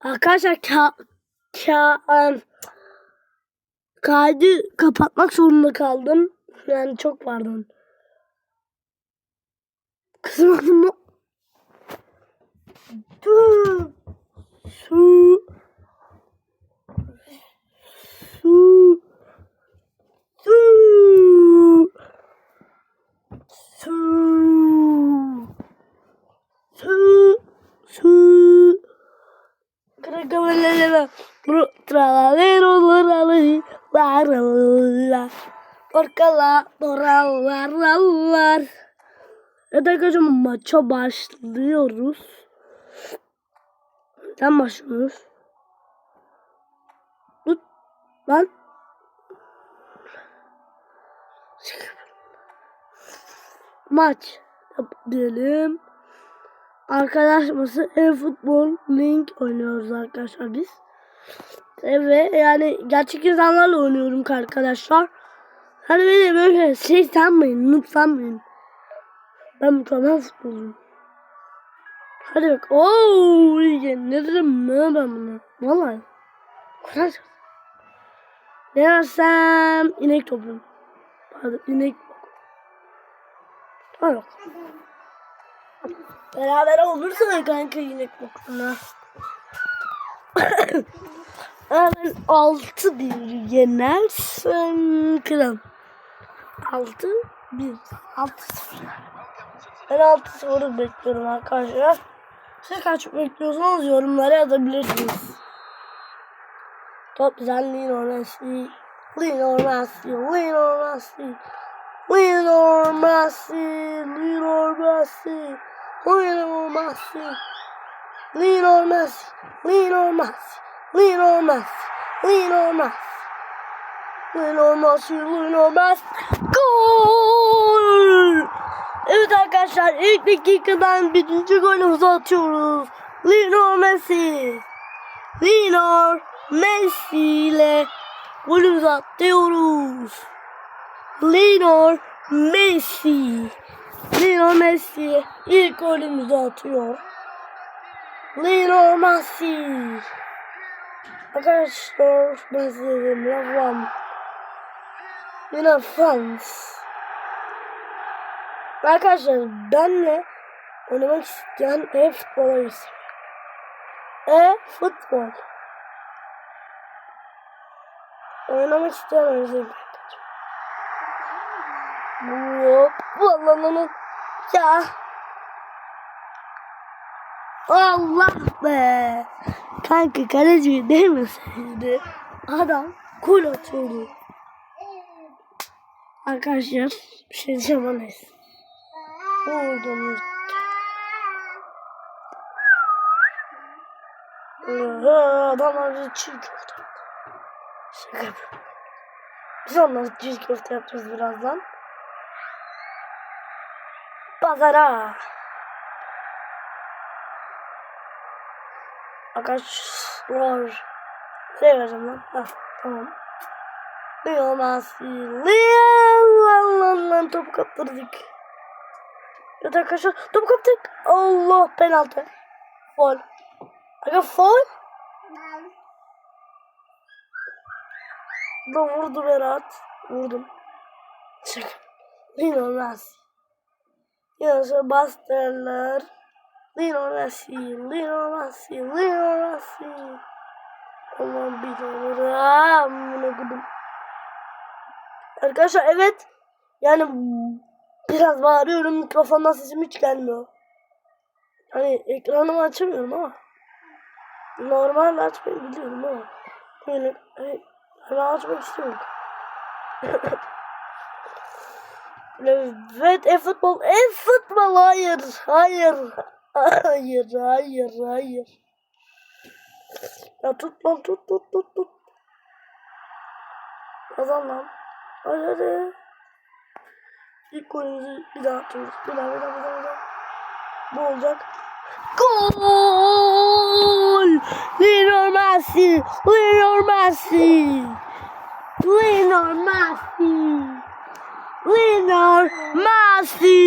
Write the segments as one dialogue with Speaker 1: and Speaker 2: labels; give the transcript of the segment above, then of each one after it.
Speaker 1: Arkadaşlar ka ka kaydı kapatmak zorunda kaldım. Yani çok pardon. Kızmadım mı? Su. Su. Su. Su. Su. Su. Su. Kırıkamalara Bro tralalero lorali la Orkala doralar Evet arkadaşlar maça başlıyoruz. Sen başlıyoruz. Tut. Lan. Maç. Diyelim. Arkadaş mısın? E-futbol link oynuyoruz arkadaşlar biz. Evet yani gerçek insanlarla oynuyorum arkadaşlar. Hani beni böyle şey sanmayın, noob sanmayın. Ben mükemmel futbolcuyum. Hadi bak. Ooo yenilirim mi ben bunu? Vallahi. Kurtar. Ne yersem inek topluyorum. Pardon inek. Bak. Beraber olursa kanka inek bokuna. Hemen 6 bir yenersen kral. 6 1 6 0. Ben 6 0'ı bekliyorum arkadaşlar. Siz kaç bekliyorsanız yorumlara yazabilirsiniz. Top güzel Messi. Lionel Messi. Messi. Lionel Messi. Lionel Messi. Lionel Messi. Lionel Messi. Lionel Messi. Lionel Messi. Lionel Messi. Lionel Messi. Lionel Messi. Gol! Evet arkadaşlar ilk dakikadan birinci golümüzü atıyoruz. Lionel Messi. Lionel Messi ile golümüzü atıyoruz. Lionel Messi. Lionel Messi ilk golümüzü atıyor. Lionel Messi. Arkadaşlar ben size dedim Yine fans. Arkadaşlar benle oynamak isteyen e-futbola gitsin. E-futbol. Oynamak isteyen oynasın. Hop. Vallahi ya. Allah be. Kanka kaleci değmeseydi adam gol atıyordu. Arkadaşlar bir şey diyeceğim neyse. Vurdum. Oha, adamlar çiğ köfte. Şaka yapıyorum. Biz onlara çiğ köfte yapacağız birazdan. Pazara. Arkadaşlar. Şey vereceğim lan. Hah, tamam. Duyamaz. Lan lan lan lan topu kaptırdık. Evet arkadaşlar topu kaptık. Allah penaltı. Fol. Aga fol. Da vurdu Berat. Vurdum. Lionel Messi. Yine bastırırlar. Lionel Messi. Lionel Messi. Lionel Messi. Aman bir olur. Amına kodum. Arkadaşlar evet. Yani biraz bağırıyorum. Mikrofondan sesim hiç gelmiyor. Hani ekranımı açamıyorum ama. Normal açmayı biliyorum ama. Böyle hani, hani açmak istiyorum. evet e-futbol. E-futbol hayır. Hayır. Hayır. Hayır. Hayır. Ya tut lan tut tut tut tut. Kazan lan. Hadi hadi. İlk golümüzü bir daha atıyoruz. Bir daha bir daha bir daha. Bir daha. Bu olacak. Gol! Lionel Messi! Lionel Messi! Lionel Messi! Lionel Messi!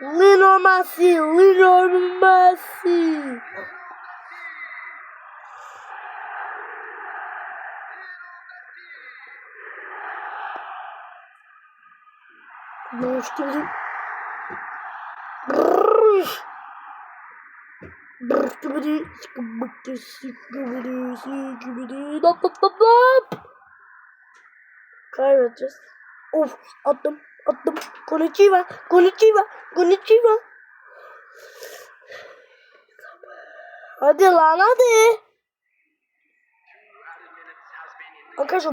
Speaker 1: Lionel Messi! Lionel Messi! Boştu Brrr, sıkıbıktı, sıkıbıdı, sıkıbıdı, dap dap dap dap. Kaybedeceğiz. Of, attım, attım. Konnichiwa, konnichiwa, konnichiwa. Hadi lan hadi. Arkadaşlar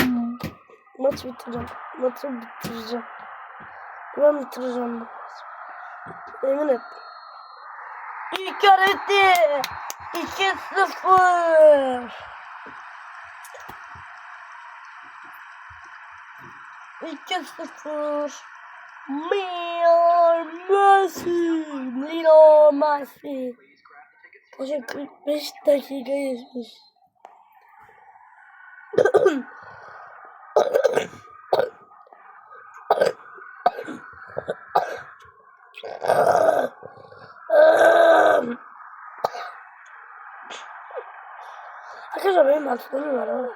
Speaker 1: maç bitireceğim. Maçı bitireceğim. Ben bitireceğim bu. Emin et. İlk bitti. 2-0. İki sıfır. Lionel Messi. Lionel Messi. Koca 45 dakika geçmiş. Arkadaşlar benim altlarım var ha.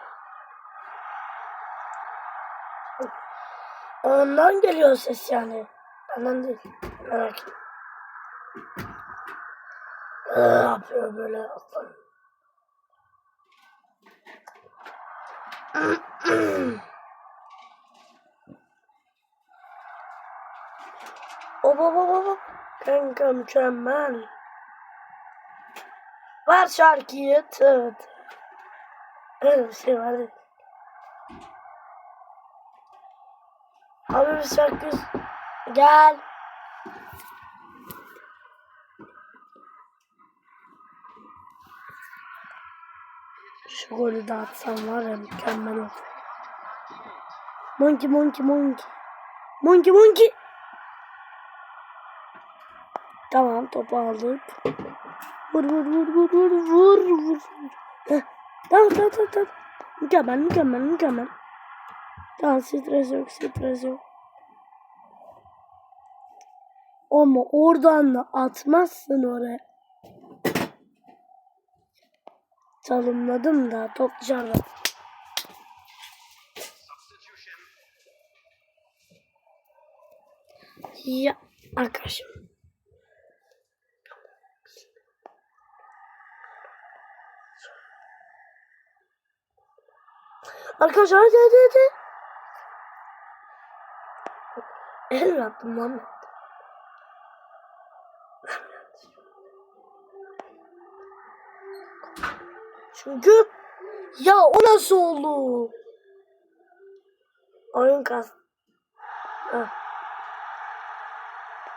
Speaker 1: Ondan geliyor ses yani. Benden değil. Merak etme. Ne yapıyor böyle aslan? Oba oba oba. Kanka mükemmel. Ver şarkıyı. Evet. Öyle bir şey var değil. Abi bir şarkı. Gel. Şu golü de atsam var ya mükemmel olur. Monkey monkey monkey. Monkey monkey. Tamam topu aldık. Vur vur vur vur vur vur vur. Heh. Tamam tamam tamam tamam. Mükemmel mükemmel mükemmel. Tamam stres yok stres yok. Ama oradan da atmazsın oraya. Çalımladım da top dışarıda. Ya arkadaşım. Arkadaşlar hadi hadi hadi. El attım lan? Çünkü ya o nasıl oldu? Oyun kas.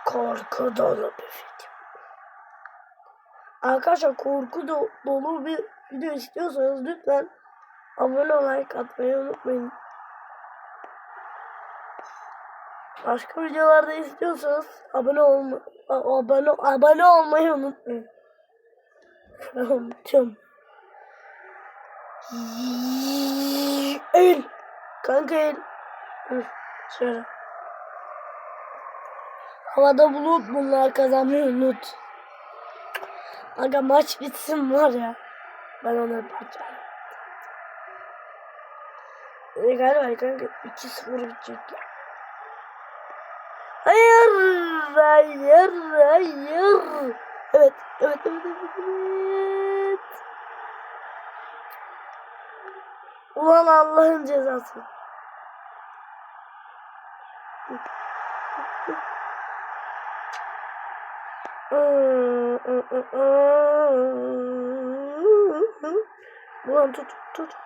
Speaker 1: Korku dolu bir video. Arkadaşlar korku do- dolu bir video istiyorsanız lütfen abone ol, like atmayı unutmayın. Başka videolarda istiyorsanız abone olma abone abone olmayı unutmayın. Unutuyorum. El. Kanka el. Şöyle. Havada bulut bunlar kazanmayı unut. Aga maç bitsin var ya. Ben onu yapacağım. E, galiba kanka 2-0 bitecek. Hayır, hayır, hayır. Evet, evet, evet. evet. Ulan Allah'ın cezası. Ulan tut, tut,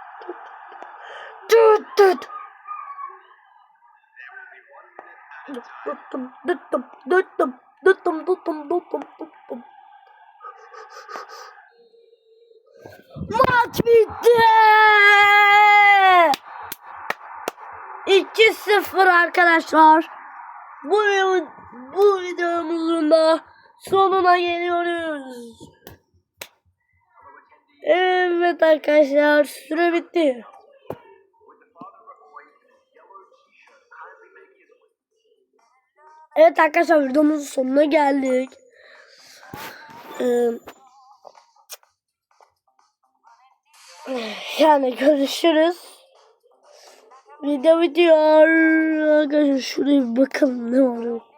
Speaker 1: tuttum, tuttum. Maç bitti. 2-0 arkadaşlar. Bu, bu videomuzun da sonuna geliyoruz. Evet arkadaşlar süre bitti. Evet arkadaşlar videomuzun sonuna geldik. Ee, yani görüşürüz. Video bitiyor. Arkadaşlar şuraya bir bakalım ne yok.